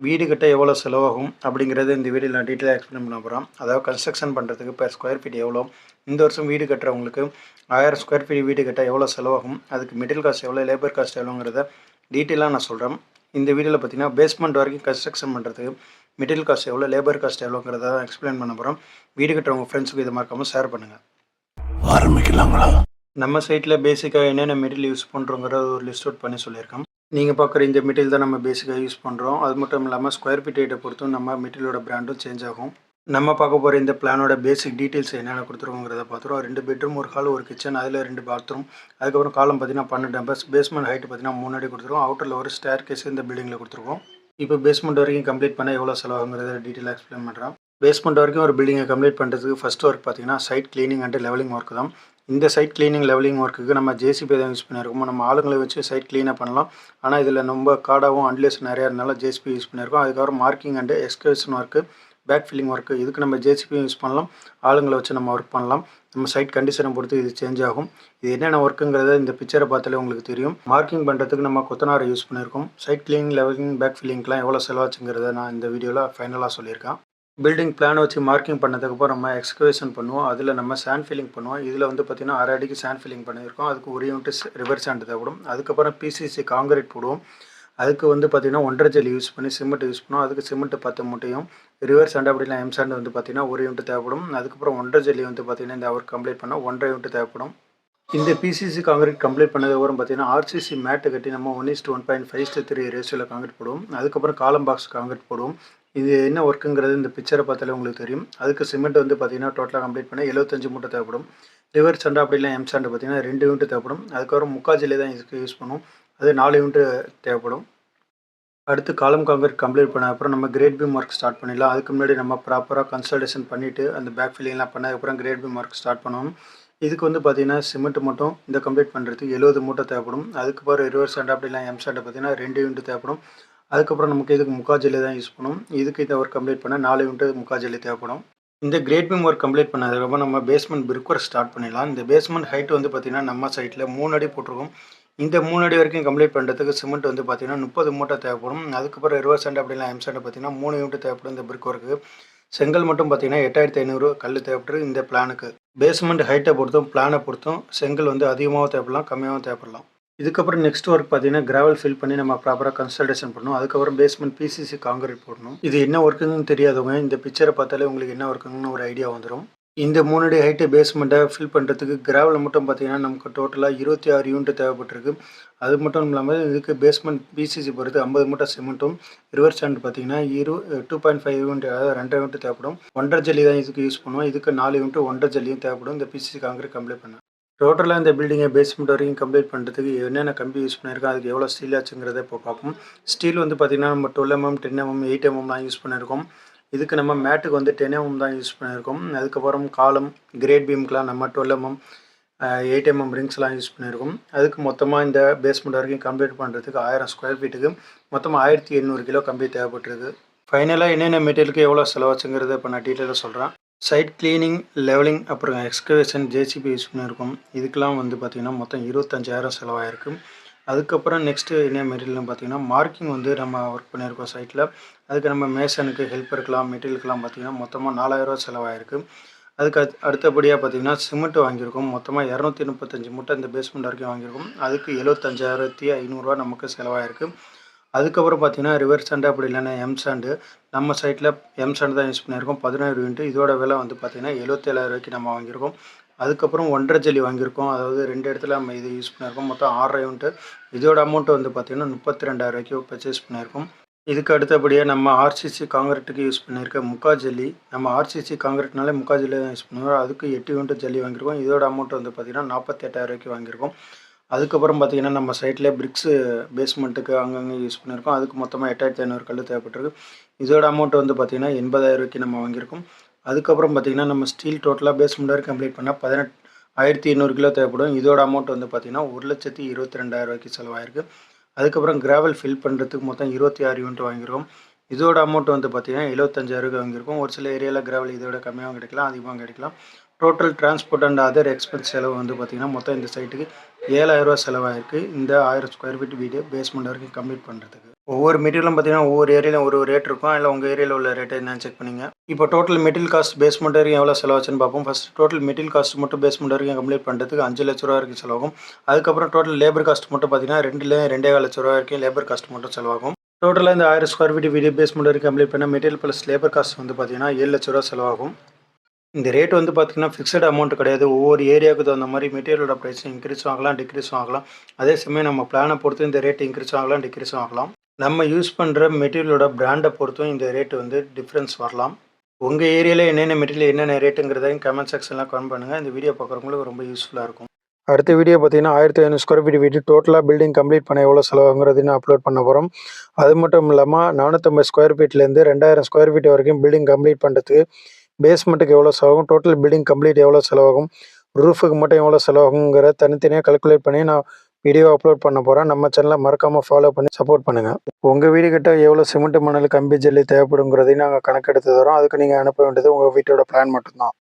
வீடு கட்ட எவ்வளோ செலவாகும் அப்படிங்கிறது இந்த வீடியோவில் நான் டீட்டெயிலாக எக்ஸ்பிளைன் பண்ண போகிறோம் அதாவது கன்ஸ்ட்ரக்ஷன் பண்ணுறதுக்கு per ஸ்கொயர் ஃபீட் எவ்வளோ இந்த வருஷம் வீடு கட்டுறவங்களுக்கு ஆயிரம் ஸ்கொயர் ஃபீட் வீடு கட்ட எவ்வளோ செலவாகும்? அதுக்கு மிடில் காஸ்ட் எவ்வளோ லேபர் காஸ்ட் எவ்வளோங்கிறத டீட்டெயிலாக நான் சொல்கிறேன் இந்த வீடியோவில் பார்த்தீங்கன்னா பேஸ்மெண்ட் வரைக்கும் கன்ஸ்ட்ரக்ஷன் பண்ணுறதுக்கு மிடில் காஸ்ட் எவ்வளோ லேபர் காஸ்ட் எவ்வளோங்கிறத தான் எக்ஸ்பிளைன் பண்ண போகிறோம் வீடு கட்டுறவங்க ஃப்ரெண்ட்ஸுக்கு இதை மறக்காமல் ஷேர் பண்ணுங்கள் ஆரம்பிக்கலாங்களா? நம்ம சைட்டில் பேசிக்காக என்னென்ன மெட்டீரியல் யூஸ் பண்ணுறோங்கிறத ஒரு லிஸ்ட் அவுட் பண்ணி சொல்லியிருக்கோம் நீங்கள் பார்க்குற இந்த மெட்டீரியல் தான் நம்ம பேசிக்காக யூஸ் பண்ணுறோம் அது மட்டும் இல்லாமல் ஸ்கொயர் ஃபீட் ஐட்டை பொறுத்தும் நம்ம மெட்டீரியலோட பிராண்டும் சேஞ்ச் ஆகும். நம்ம பார்க்க போகிற இந்த பிளானோட பேசிக் டீட்டெயில்ஸ் என்னென்ன கொடுத்துருவோங்கிறத பார்த்துருவோம். ரெண்டு பெட்ரூம் ஒரு ஹால் ஒரு கிச்சன் அதில் ரெண்டு பாத்ரூம் அதுக்கப்புறம் காலம் பார்த்தீங்கன்னா பன்னெண்டு நம்பர்ஸ் பேஸ்மெண்ட் ஹைட் பார்த்தீங்கன்னா மூணு அடி கொடுத்துருவோம். அவுட்டரில் ஒரு ஸ்டேர் கேஸ் இந்த பில்டிங்கில் கொடுத்துருவோம் இப்போ பேஸ்மெண்ட் வரைக்கும் கம்ப்ளீட் பண்ண எவ்வளோ செலவாகுங்கிறத டீட்டெயிலாக எக்ஸ்பிளைன் பண்ணுறோம் பேஸ்மெண்ட் வரைக்கும் ஒரு பில்டிங்கை கம்ப்ளீட் பண்ணுறதுக்கு ஃபஸ்ட் ஒர்க் பார்த்தீங்கன்னா site cleaning and levelling work தான். இந்த சைட் க்ளீனிங் லெவலிங் ஒர்க்குக்கு நம்ம ஜேசிபி தான் யூஸ் பண்ணியிருக்கோம் நம்ம ஆளுங்களை வச்சு சைட் க்ளீனாக பண்ணலாம். ஆனால் இதில் ரொம்ப காடாகவும் அன்லேஸ் நிறையா இருந்தாலும் ஜேசிபி யூஸ் பண்ணியிருக்கோம் அதுக்கப்புறம் marking and excavation work back filling work இதுக்கு நம்ம ஜேசிபியும் யூஸ் பண்ணலாம். ஆளுங்களை வச்சு நம்ம ஒர்க் பண்ணலாம். நம்ம சைட் கண்டிஷனை பொறுத்து இது சேஞ்ச் ஆகும். இது என்னென்ன ஒர்க்குங்கிறத இந்த பிக்சரை பார்த்தாலே உங்களுக்கு தெரியும். மார்க்கிங் பண்ணுறதுக்கு நம்ம கொத்தனாரை யூஸ் பண்ணியிருக்கோம் சைட் க்ளீனிங் லெவலிங் பேக் ஃபில்லிங்க்கெலாம் எவ்வளோ செலவாச்சுங்கிறத நான் இந்த வீடியோவில் ஃபைனலாக சொல்லியிருக்கேன். பில்டிங் பிளான் வச்சு மார்க்கிங் பண்ணதுக்கப்புறம் நம்ம எக்ஸ்கவேஷன் பண்ணுவோம். அதில் நம்ம சாண்ட் ஃபில்லிங் பண்ணுவோம். இதில் வந்து பார்த்திங்கன்னா அரை அடிக்கு சாண்ட் ஃபில்லிங் பண்ணியிருக்கோம். அதுக்கு ஒரு யூனிட் ரிவர் சாண்ட் தேவைப்படும் அதுக்கப்புறம் பிசிசி காங்கிரீட் போடுவோம். அதுக்கு வந்து பார்த்திங்கன்னா ஒன்றரை ஜல்லி யூஸ் பண்ணி சிமெண்ட் யூஸ் பண்ணுவோம் அதுக்கு சிமெண்ட் பத்து மூட்டையும் ரிவர் சாண்ட் அப்படிலாம் எம் சாண்ட் வந்து பார்த்திங்கன்னா ஒரு யூனிட் தேவைப்படும். அதுக்கப்புறம் ஒன்றரை ஜல்லி வந்து பார்த்திங்கன்னா இந்த அவர் கம்ப்ளீட் பண்ணால் ஒன்றரை யூனிட் தேவைப்படும். இந்த பிசிசி காங்கிரீட் கம்ப்ளீட் பண்ணதுக்கப்புறம் பார்த்தீங்கன்னா ஆர்சிசி மேட்டு கட்டி நம்ம one is to one point five three ரேஷியோவில் காங்கிரீட் போடுவோம். அதுக்கப்புறம் காலம் பாக்ஸ் காங்கிரீட் போடுவோம். இது என்ன ஒர்க்குங்கிறது இந்த பிக்சரை பார்த்தாலே உங்களுக்கு தெரியும். அதுக்கு சிமெண்ட் வந்து பார்த்தீங்கன்னா டோட்டலாக கம்ப்ளீட் பண்ண எழுபத்தஞ்சு மூட்டை தேவைப்படும். ரிவர் சண்டை அப்படிலாம் எம் சாண்டு பார்த்தீங்கன்னா ரெண்டு யூனிட் தேவைப்படும். அதுக்கப்புறம் முக்கால் தான் இதுக்கு யூஸ் பண்ணுவோம் அது நாலு யூனிட் தேவைப்படும். அடுத்து காலம் காங்கிரீட் கம்ப்ளீட் பண்ண அப்புறம் நம்ம கிரேட் பீம் ஒர்க் ஸ்டார்ட் பண்ணிடலாம். அதுக்கு முன்னாடி நம்ம ப்ராப்பராக கன்சல்டேஷன் பண்ணிவிட்டு அந்த பேக் ஃபில்லிங்லாம் பண்ணதுக்கப்புறம் கிரேட் பி மார்க் ஸ்டார்ட் பண்ணணும் இதுக்கு வந்து பார்த்திங்கன்னா சிமெண்ட் மட்டும் இந்த கம்ப்ளீட் பண்ணுறதுக்கு எழுபது மூட்டை தேவைப்படும். அதுக்கப்புறம் ரிவர் சாண்ட் அப்படிலாம் எம் சாண்டை பார்த்தீங்கன்னா ரெண்டு யூனிட் தேவைப்படும். அதுக்கப்புறம் நமக்கு இதுக்கு முக்கா ஜெல்லி தான் யூஸ் பண்ணும் இதுக்கு இந்த ஒர்க் கம்ப்ளீட் பண்ண நாலு யூனிட் முக்கா ஜெல்லி தேவைப்படும். இந்த கிரேட் பீம் ஒர்க் கம்ப்ளீட் பண்ணதுக்கப்புறம் நம்ம பேஸ்மெண்ட் பிரிக் ஒர்க் ஸ்டார்ட் பண்ணிடலாம். இந்த பேஸ்மெண்ட் ஹைட் வந்து பார்த்திங்கன்னா நம்ம சைட்டில் மூணு அடி போட்டிருக்கோம். இந்த மூணு அடி வரைக்கும் கம்ப்ளீட் பண்ணுறதுக்கு சிமெண்ட் வந்து பார்த்திங்கன்னா முப்பது மூட்டை தேவைப்படும். அதுக்கப்புறம் இருபது சண்டை அப்படிலாம் எம் சண்டை பார்த்திங்கன்னா மூணு யூனிட் தேவைப்படும் இந்த பிரிக் ஒர்க்கு செங்கல் மட்டும் பார்த்திங்கன்னா எட்டாயிரத்தி ஐநூறு கல் தேவைப்படுது இந்த பிளானுக்கு பேஸ்மெண்ட் ஹைட்டை பொறுத்தும் பிளானை பொறுத்தும் செங்கல் வந்து அதிகமாகவும் தேவைப்படலாம் கம்மியாகவும் தேவைப்படலாம். இதுக்கப்புறம் நெக்ஸ்ட் ஒர்க் பார்த்தீங்கன்னா கிராவல் ஃபில் பண்ணி நம்ம ப்ராப்பராக கன்சல்டேஷன் பண்ணணும். அதுக்கப்புறம் பேஸ்மெண்ட் பிசிசி காங்கிரீட் போடணும். இது என்ன ஒர்க்குங்கன்னு தெரியாதவங்க இந்த பிக்சரை பார்த்தாலே உங்களுக்கு என்ன ஒர்க்குங்கன்னு ஒரு ஐடியா வந்துடும் இந்த மூணு அடி ஹைட்டு பேஸ்மெண்ட்டை ஃபில் பண்ணுறதுக்கு கிராவல் மட்டும் பார்த்தீங்கன்னா நமக்கு டோட்டலாக இருபத்தி ஆறு யூனிட் தேவைப்பட்டிருக்கு. அது மட்டும் இல்லாமல் இதுக்கு பேஸ்மெண்ட் பிசிசி பொறுத்து ஐம்பது மூட்டை சிமெண்ட்டும் ரிவர்ஸ் சாண்ட் பார்த்தீங்கன்னா இரு டூ பாயிண்ட் ஃபைவ் யூனிட் அதாவது ரெண்டரை யூனிட் தேவைப்படும். ஒன்றரை ஜல்லி தான் இதுக்கு யூஸ் பண்ணுவோம். இதுக்கு நாலு யூனிட் ஒன்றரை ஜல்லியும் தேவைப்படும். இந்த பிசிசி காங்கிரீட் கம்ப்ளீட் பண்ண. டோட்டலாக இந்த பில்டிங்கை பேஸ்மெண்ட் வரைக்கும் கம்ப்ளீட் பண்ணுறதுக்கு என்னென்ன கம்பி யூஸ் பண்ணியிருக்கோம் அதுக்கு எவ்வளோ ஸ்டீல் ஆச்சுங்கிறத இப்போ பார்ப்போம். ஸ்டீல் வந்து பார்த்திங்கன்னா நம்ம twelve mm ten mm eight mm தான் யூஸ் பண்ணியிருக்கோம். இதுக்கு நம்ம மேட்டுக்கு வந்து டென் எம்எம் mm தான் யூஸ் பண்ணியிருக்கோம். அதுக்கப்புறம் காலம் கிரேட் பீம்க்கெலாம் நம்ம டுவெல் எம்எம் எயிட் எம்எம் ரிங்ஸ்லாம் யூஸ் பண்ணியிருக்கோம். அதுக்கு மொத்தமாக இந்த பேஸ்மெண்ட் வரைக்கும் கம்ப்ளீட் பண்ணுறதுக்கு ஆயிரம் ஸ்கொயர் ஃபீட்டுக்கு மொத்தமாக ஆயிரத்தி எண்ணூறு கிலோ கம்பி தேவைப்பட்டிருக்கு. ஃபைனலாக என்னென்ன மெட்டீரியலுக்கு எவ்வளோ செலவாச்சுங்கிறத இப்போ நான் டீட்டெயிலாக சொல்கிறேன் சைட் க்ளீனிங் லெவலிங் அப்புறம் எக்ஸ்கவேஷன் ஜேசிபி யூஸ் பண்ணியிருக்கோம் இதுக்கெலாம் வந்து பார்த்திங்கன்னா மொத்தம் இருபத்தஞ்சாயிரம் செலவாயிருக்கு. அதுக்கப்புறம் நெக்ஸ்ட்டு என்ன மெட்டீரியல்னு பார்த்தீங்கன்னா மார்க்கிங் வந்து நம்ம ஒர்க் பண்ணியிருக்கோம் சைட்டில் அதுக்கு நம்ம மேசனுக்கு ஹெல்ப்பருக்கெலாம் மெட்டீரியலுக்கெலாம் பார்த்திங்கன்னா மொத்தமாக நாலாயிரரூவா செலவாயிருக்கு. அதுக்கு அத் அடுத்தபடியாக பார்த்திங்கன்னா சிமெண்ட் வாங்கியிருக்கோம். மொத்தமாக இரநூத்தி முப்பத்தஞ்சு மூட்டை இந்த பேஸ்மெண்ட் வரைக்கும் வாங்கியிருக்கோம். அதுக்கு எழுபத்தஞ்சாயிரத்தி ஐநூறுரூவா நமக்கு செலவாயிருக்கு. அதுக்கப்புறம் பார்த்தீங்கன்னா ரிவர் சாண்டு அப்படி இல்லைன்னா எம் சாண்டு நம்ம சைட்டில் எம் சாண்டு தான் யூஸ் பண்ணியிருக்கோம். பதினாயிரம் யூனிட் இதோட விலை வந்து பார்த்திங்கன்னா எழுபத்தேழாயிரம் ரூபாய்க்கு நம்ம வாங்கியிருக்கோம். அதுக்கப்புறம் ஒன்றரை ஜல்லி வாங்கியிருக்கோம். அதாவது ரெண்டு இடத்துல நம்ம இது யூஸ் பண்ணியிருக்கோம். மொத்தம் ஆறரை யூனிட்டு இதோட அமௌண்ட் வந்து பார்த்திங்கன்னா முப்பத்தி ரெண்டாயிரம் ரூபாய்க்கு பர்ச்சேஸ் பண்ணியிருக்கோம். இதுக்கு அடுத்தபடியாக நம்ம ஆர்சிசி காங்கிரீட்டுக்கு யூஸ் பண்ணியிருக்க முக்கா ஜல்லி. நம்ம ஆர்சிசி காங்கிரீட்னாலே முக்கா ஜல்லி தான் யூஸ் பண்ணுவோம். அதுக்கு எட்டு யூனிட் ஜல்லி வாங்கியிருக்கோம். இதோட அமௌண்ட் வந்து பார்த்திங்கன்னா நாற்பத்தி எட்டாயிரம் ரூபாய்க்கு வாங்கியிருக்கோம். அதுக்கப்புறம் பார்த்திங்கன்னா நம்ம சைட்லேயே பிரிக்ஸு பேஸ்மெண்ட்டுக்கு அங்கங்கே யூஸ் பண்ணியிருக்கோம் அதுக்கு மொத்தமாக எட்டாயிரத்தி ஐநூறு கல் தேவைப்பட்டிருக்கு. இதோட அமௌண்ட் வந்து பார்த்திங்கன்னா எண்பதாயிரம் ரூபாய்க்கு நம்ம வாங்கியிருக்கோம். அதுக்கப்புறம் பார்த்திங்கன்னா நம்ம ஸ்டீல் டோட்டலாக பேஸ்மெண்ட் வரைக்கும் கம்ப்ளீட் பண்ணால் பதினெட் ஆயிரத்தி எண்ணூறு கிலோ தேவைப்படும். இதோட அமௌண்ட் வந்து பார்த்திங்கன்னா ஒரு லட்சத்தி இருபத்தி ரெண்டாயிரரூபாய்க்கு செலவாயிருக்கு. அதுக்கப்புறம் கிராவல் ஃபில் பண்ணுறதுக்கு மொத்தம் இருபத்தி ஆறு யூனிட் வாங்கியிருக்கோம். இதோட அமௌண்ட் வந்து பார்த்திங்கன்னா எழுபத்தஞ்சாயிரரூபா வாங்கியிருக்கோம். ஒரு சில ஏரியாவில் கிராவல் இதோட கம்மியாகவும் கிடைக்கலாம் அதிகமாக கிடைக்கலாம். Total transport and other expense செலவு வந்து பார்த்திங்கன்னா மொத்தம் இந்த சைட்டுக்கு ஏழாயிரரூவா செலவாயிருக்கு. இந்த ஆயிரம் ஸ்கொயர் ஃபீட் வீடு பேஸ்மெண்ட் வரைக்கும் கம்ப்ளீட் பண்ணுறதுக்கு ஒவ்வொரு மெட்டீரியலும் பார்த்தீங்கன்னா ஒவ்வொரு ஏரியாவில் ஒரு ரேட் இருக்கும். இல்லை உங்கள் ஏரியாவில் உள்ள ரேட் என்னன்னு செக் பண்ணிங்க. இப்போ டோட்டல் மெட்டீரியல் காஸ்ட் பேஸ்மெண்ட் வரைக்கும் எவ்வளோ செலவாச்சுன்னு பார்ப்போம். ஃபஸ்ட் டோட்டல் மெட்டீரியல் காஸ்ட் மட்டும் பேஸ்மெண்ட் வரைக்கும் கம்ப்ளீட் பண்ணுறதுக்கு அஞ்சு லட்ச ரூபா வரைக்கும் செலவாகும். அதுக்கப்புறம் டோட்டல் லேபர் காஸ்ட் மட்டும் பார்த்தீங்கன்னா ரெண்டுல ரெண்டே கால் லட்ச ரூபா வரைக்கும் லேபர் காஸ்ட் மட்டும் செலவாகும். டோட்டலாக இந்த ஆயிரம் ஸ்கொயர் ஃபீட் வீடியோ பேஸ்மெண்ட் வரைக்கும் கம்ப்ளீட் பண்ண மெட்டீரியல் ப்ளஸ் லேபர் காஸ்ட் வந்து பார்த்தீங்கன்னா ஏழு லட்ச ரூபா செலவாகும். இந்த ரேட் வந்து பார்த்தீங்கன்னா ஃபிக்ஸட் அமௌண்ட் கிடையாது. ஒவ்வொரு ஏரியாவுக்கு தகுந்த மாதிரி மெட்டீரியலோட ப்ரைஸ் இன்க்ரீஸ் ஆகலாம் டிக்ரீஸ் ஆகலாம். அதே சமயம் நம்ம பிளானை பொறுத்து இந்த ரேட் இன்க்ரீஸ் ஆகலாம் டிக்ரீஸ் ஆகலாம். நம்ம யூஸ் பண்ணுற மெட்டீரியலோட பிராண்டை பொறுத்தும் இந்த ரேட் வந்து டிஃப்ரென்ஸ் வரலாம். உங்கள் ஏரியாவில் என்னென்ன மெட்டீரியல் என்னென்ன ரேட்டுங்கிறதையும் கமெண்ட் செக்ஷனில் கமெண்ட் பண்ணுங்கள் இந்த வீடியோ பார்க்குறவங்களுக்கு ரொம்ப யூஸ்ஃபுல்லாக இருக்கும். அடுத்த வீடியோ பார்த்தீங்கன்னா ஆயிரத்தி ஐநூறு ஸ்கொயர் ஃபீட் வீடு. டோட்டலாக பில்டிங் கம்ப்ளீட் பண்ண எவ்வளோ செலவாங்கிறதுன்னு அப்லோட் பண்ண போகிறோம் அது மட்டும் இல்லாமல் நானூற்றம்பது ஸ்கொயர் ஃபீட்லேருந்து ரெண்டாயிரம் ஸ்கொயர் ஃபீட் வரைக்கும் பில்டிங் கம்ப்ளீட் பண்ணுறதுக்கு பேஸ்மெண்ட்டுக்கு எவ்வளோ செலவாகும்? டோட்டல் பில்டிங் கம்ப்ளீட் எவ்வளோ செலவாகும்? ரூஃபுக்கு மட்டும் எவ்வளோ செலவாகுங்கிற தனித்தனியாக கல்குலேட் பண்ணி நான் வீடியோ அப்லோட் பண்ண போகிறேன் நம்ம சேனலை மறக்காமல் ஃபாலோ பண்ணி சப்போர்ட் பண்ணுங்கள் உங்கள் வீடு கிட்ட எவ்வளோ சிமெண்ட் மணல் கம்பி ஜல்லி தேவைப்படுங்கிறதையும் நாங்கள் கணக்கெடுத்து தரோம். அதுக்கு நீங்கள் அனுப்ப வேண்டியது உங்கள் வீட்டோட பிளான் மட்டும்தான்.